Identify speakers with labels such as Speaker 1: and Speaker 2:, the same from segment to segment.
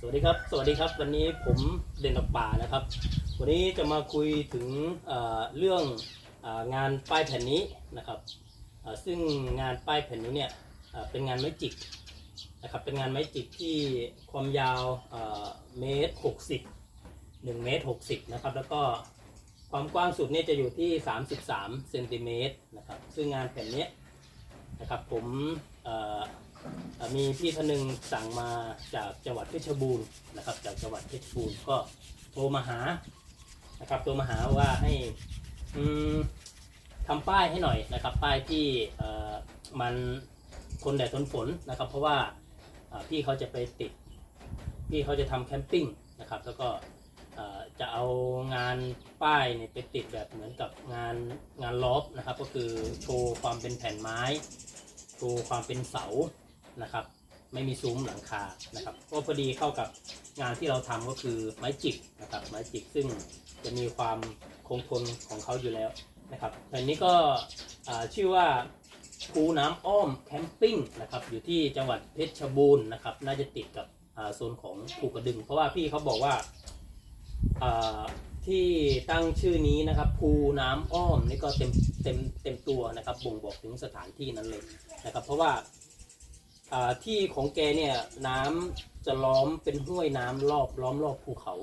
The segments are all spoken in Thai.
Speaker 1: สวัสดีครับ สวัสดีครับ วันนี้ผมเด่นดอกป่านะครับ วันนี้จะมาคุยถึงเเรื่ององานป้ายแผ่นนี้นะครับ ซึ่งงานป้ายแผ่นนี้เนี่ยเเป็นงานไม้จิกนะครับ เป็นงานไม้จิกที่ความยาวเมตรหกสิบหนึ่งเมตรหกสิบนะครับ แล้วก็ความกว้างสุดเนี่ยจะอยู่ที่ 33เซนติเมตรนะครับ ซึ่งงานแผ่นนี้นะครับผมเมีพี่ท่านหนึ่งสั่งมาจากจังหวัดเพชรบูรณ์นะครับ จากจังหวัดเพชรบูรณ์ก็โทรมาหานะครับโทรมาหาว่าให้อืมทำป้ายให้หน่อยนะครับ ป้ายที่มันทนแดดทนฝนนะครับ เพราะว่าพี่เขาจะไปติด พี่เขาจะทำแคมปิ้งนะครับ แล้วก็จะเอางานป้ายเนี่ยไปติดแบบเหมือนกับงานงานล็อบนะครับ ก็คือโชว์ความเป็นแผ่นไม้ โชว์ความเป็นเสา นะครับ ไม่มีซุ้มหลังคานะครับก็พอดีเข้ากับงานที่เราทำก็คือไม้จิกนะครับ ไม้จิกซึ่งจะมีความคงทนของเขาอยู่แล้วนะครับอันนี้ก็ชื่อว่าภูน้ำอ้อมแคมปิ้งนะครับ อยู่ที่จังหวัดเพชรบูรณ์นะครับ น่าจะติดกับโซนของภูกระดึง เพราะว่าพี่เขาบอกว่าอ่าที่ตั้งชื่อนี้นะครับภูน้ำอ้อมนี่ก็เต็มเต็มเต็มตัวนะครับบ่งบอกถึงสถานที่นั้นเลยนะครับ เพราะว่า อ่าที่ของแกเนี่ยน้ำจะล้อมเป็นห้วยน้ำรอบล้อมรอบภูเขา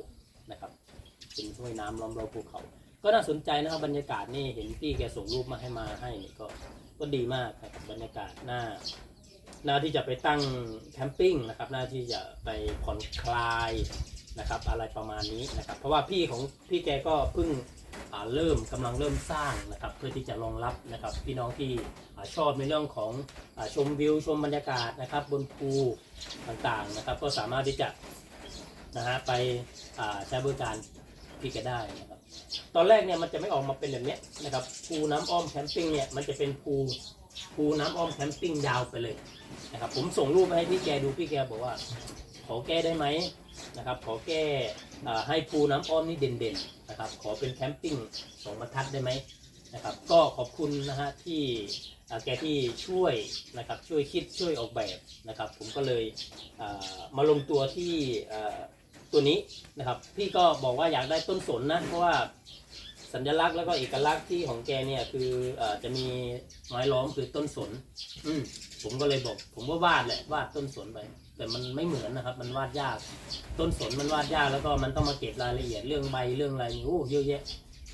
Speaker 1: นะครับ เป็นห้วยน้ำล้อมรอบภูเขา ก็น่าสนใจนะครับบรรยากาศนี่เห็นพี่แกส่งรูปมาให้มาให้นี่ก็ก็ดีมากครับบรรยากาศน่าน่าที่จะไปตั้งแคมปิ้งนะครับน่าที่จะไปผ่อนคลาย นะครับ อะไรประมาณนี้นะครับ เพราะว่าพี่ของพี่แกก็เพิ่งเริ่มกำลังเริ่มสร้างนะครับ เพื่อที่จะรองรับนะครับ พี่น้องที่ชอบในเรื่องของอชมวิวชมบรรยากาศนะครับ บนภูต่างๆนะครับ ก็สามารถที่จะนะฮะไปใช้บริการพี่แกได้นะครับ ตอนแรกเนี่ยมันจะไม่ออกมาเป็นแบบนี้นะครับภูน้ำอ้อมแคมปิ้งเนี่ยมันจะเป็นภูภูน้ำอ้อมแคมปิ้งยาวไปเลยนะครับ ผมส่งรูปไปให้พี่แกดูพี่แกบอกว่าขอแก้ได้ไหม นะครับ ขอแก้ให้ภูน้ำอ้อมนี่เด่นๆนะครับ ขอเป็นแคมปิ้งสองบรรทัดได้ไหมนะครับ ก็ขอบคุณนะฮะที่แกที่ช่วยนะครับช่วยคิดช่วยออกแบบนะครับ ผมก็เลยมาลงตัวที่ตัวนี้นะครับ พี่ก็บอกว่าอยากได้ต้นสนนะ เพราะว่า สัญลักษณ์แล้วก็เอกลักษณ์ที่ของแกเนี่ยคืออจะมีไม้ล้อมคือต้นสน อืมผมก็เลยบอก ผมว่าวาดแหละวาดต้นสนไป แต่มันไม่เหมือนนะครับ มันวาดยาก ต้นสนมันวาดยากแล้วก็มันต้องมาเก็บรายละเอียดเรื่องใบเรื่องอะไรนี่โอ้เยอะแยะ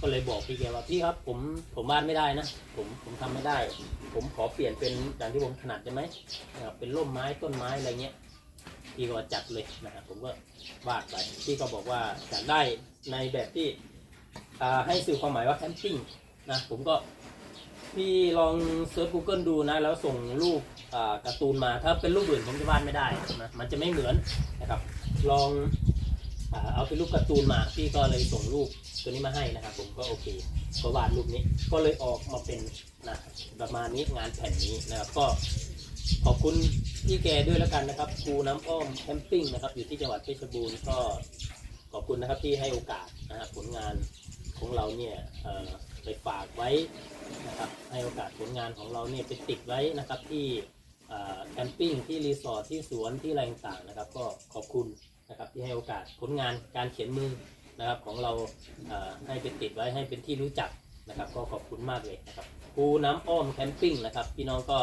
Speaker 1: ก็เลยบอกพี่แกว่าพี่ครับ ผมผมวาดไม่ได้นะผมผมทำไม่ได้ ผมขอเปลี่ยนเป็นอย่างที่ผมถนัดได้ไหมนะครับเป็นร่มไม้ต้นไม้อะไรเงี้ย พี่ก็จัดเลยนะครับผมก็วาดไปพี่ก็บอกว่าอยากได้ในแบบที่ ให้สื่อความหมายว่าแคมปิ้งนะผมก็พี่ลองเซิร์ช Google ดูนะ แล้วส่งรูปการ์ตูนมา ถ้าเป็นรูปอื่นผมจะวาดไม่ได้นะมันจะไม่เหมือนนะครับ ลองอเอาเป็นรูปการ์ตูนมา พี่ก็เลยส่งรูปตัวนี้มาให้นะครับ ผมก็โอเคก็วาดรูปนี้ก็เลยออกมาเป็นนะประมาณนี้งานแผ่นนี้นะครับก็ขอบคุณพี่แกด้วยแล้วกันนะครับครูน้ำอ้อมแคมปิ้งนะครับ อยู่ที่จังหวัดเพชรบูรณ์ก็ขอบคุณนะครับที่ให้โอกาสนะครับผลงาน ของเราเนี่ยไปฝากไว้นะครับให้โอกาสผลงานของเราเนี่ยไปติดไว้นะครับที่แคมปิ้งที่รีสอร์ทที่สวนที่อะไรต่างๆนะครับ ก็ขอบคุณนะครับที่ให้โอกาสผลงานการเขียนมือนะครับของเราให้ไปติดไว้ให้เป็นที่รู้จักนะครับ ก็ขอบคุณมากเลยนะครับภูน้ำอ้อมแคมปิ้งนะครับพี่น้องก็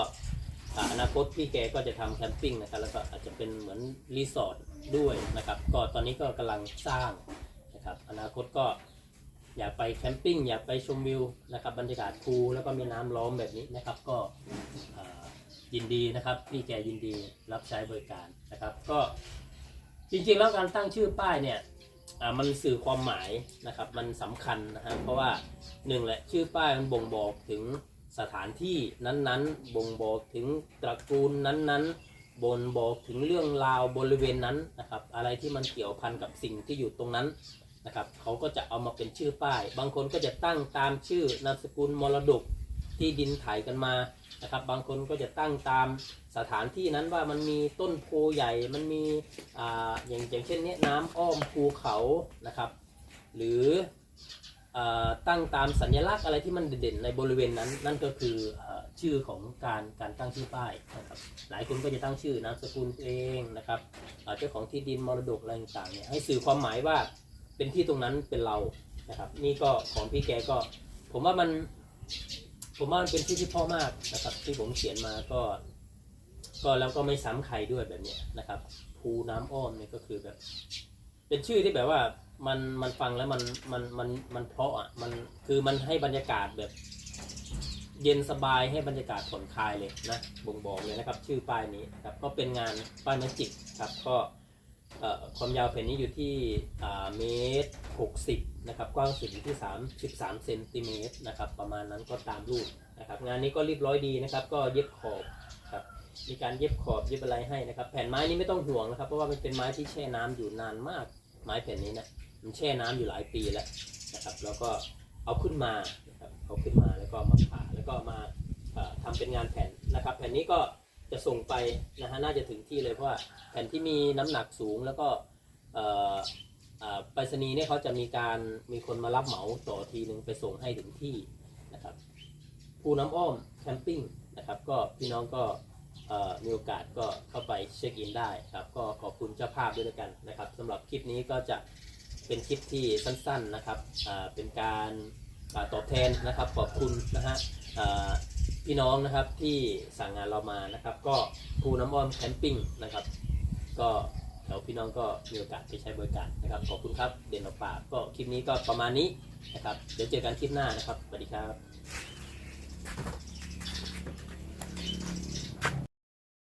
Speaker 1: อนาคตพี่แกก็จะทำแคมปิ้งนะครับแล้วก็อาจจะเป็นเหมือนรีสอร์ทด้วยนะครับ ก็ตอนนี้ก็กำลังสร้างนะครับ อนาคตก็ อยากไปแคมปิ้งอยากไปชมวิวนะครับบรรยากาศภูแล้วก็มีน้ำล้อมแบบนี้นะครับก็ยินดีนะครับพี่แกยินดีรับใช้บริการนะครับ ก็จริงๆแล้วการตั้งชื่อป้ายเนี่ยมันสื่อความหมายนะครับมันสำคัญนะฮะเพราะว่าหนึ่งแหละชื่อป้ายมันบ่งบอกถึงสถานที่นั้นๆ บ่งบอกถึงตระกูลนั้นๆ บ่งบอกถึงเรื่องราวบริเวณนั้นนะครับอะไรที่มันเกี่ยวพันกับสิ่งที่อยู่ตรงนั้น นะครับเขาก็จะเอามาเป็นชื่อป้าย บางคนก็จะตั้งตามชื่อนามสกุลมรดกที่ดินถ่ายกันมานะครับ บางคนก็จะตั้งตามสถานที่นั้นว่ามันมีต้นโพใหญ่มันมีอ่าอย่างอย่างเช่นเนี้ยน้ำอ้อมภูเขานะครับ หรืออตั้งตามสัญลักษณ์อะไรที่มันเด่นๆในบริเวณนั้น นั่นก็คืออชื่อของการการตั้งชื่อป้ายนะครับหลายคนก็จะตั้งชื่อนามสกุลเองนะครับเอ่อเจ้าของที่ดินมรดกอะไรต่างๆเนี่ยให้สื่อความหมายว่า เป็นที่ตรงนั้นเป็นเรานะครับ นี่ก็ของพี่แกก็ ผมว่ามันผมว่ามันเป็นที่ที่พ่อมากนะครับ ที่ผมเขียนมาก็ ก็แล้วก็ไม่ซ้ำใครด้วยแบบเนี้ยนะครับภูน้ำอ้อมเนี่ยก็คือแบบ เป็นชื่อที่แบบว่ามันมันฟังแล้วมันมันมันมันเพราะอะมันคือมันให้บรรยากาศแบบ เย็นสบายให้บรรยากาศผ่อนคลายเลยนะบ่งบอกเลยนะครับ ชื่อป้ายนี้นะครับ ก็เป็นงานป้ายแมจิกครับก็ ความยาวแผ่นนี้อยู่ที่เมตรหกสิบนะครับกว้างสุดอยู่ที่สามสิบสามเซนติเมตรนะครับประมาณนั้นก็ตามรูปนะครับงานนี้ก็เรียบร้อยดีนะครับ ก็เย็บขอบครับมีการเย็บขอบเย็บอะไรให้นะครับ แผ่นไม้นี้ไม่ต้องห่วงนะครับ เพราะว่ามันเป็นไม้ที่แช่น้ำอยู่นานมาก ไม้แผ่นนี้นะมันแช่น้ำอยู่หลายปีแล้วนะครับ แล้วก็เอาขึ้นมานะครับเอาขึ้นมาแล้วก็มาผ่าแล้วก็มาเอ่อทำเป็นงานแผ่นนะครับ แผ่นนี้ก็ จะส่งไปนะฮะน่าจะถึงที่เลยเพราะว่าแผ่นที่มีน้ำหนักสูงแล้วก็ไปรษณีย์เนี่ยเขาจะมีการมีคนมารับเหมาต่อทีหนึ่งไปส่งให้ถึงที่นะครับภูน้ำอ้อมแคมปิ้งนะครับก็พี่น้องก็มีโอกาสก็เข้าไปเช็คอินได้ครับก็ขอบคุณเจ้าภาพด้วยกันนะครับสำหรับคลิปนี้ก็จะเป็นคลิปที่สั้นๆนะครับเป็นการตอบแทนนะครับขอบคุณนะฮะ พี่น้องนะครับที่สั่งงานเรามานะครับ ก็ภูน้ำอ้อมแคมปิ้งนะครับ ก็เดี๋ยวพี่น้องก็มีโอกาสไปใช้บริการนะครับ ขอบคุณครับเด่นออกปากก็คลิปนี้ก็ประมาณนี้นะครับ เดี๋ยวเจอกันคลิปหน้านะครับสวัสดีครับ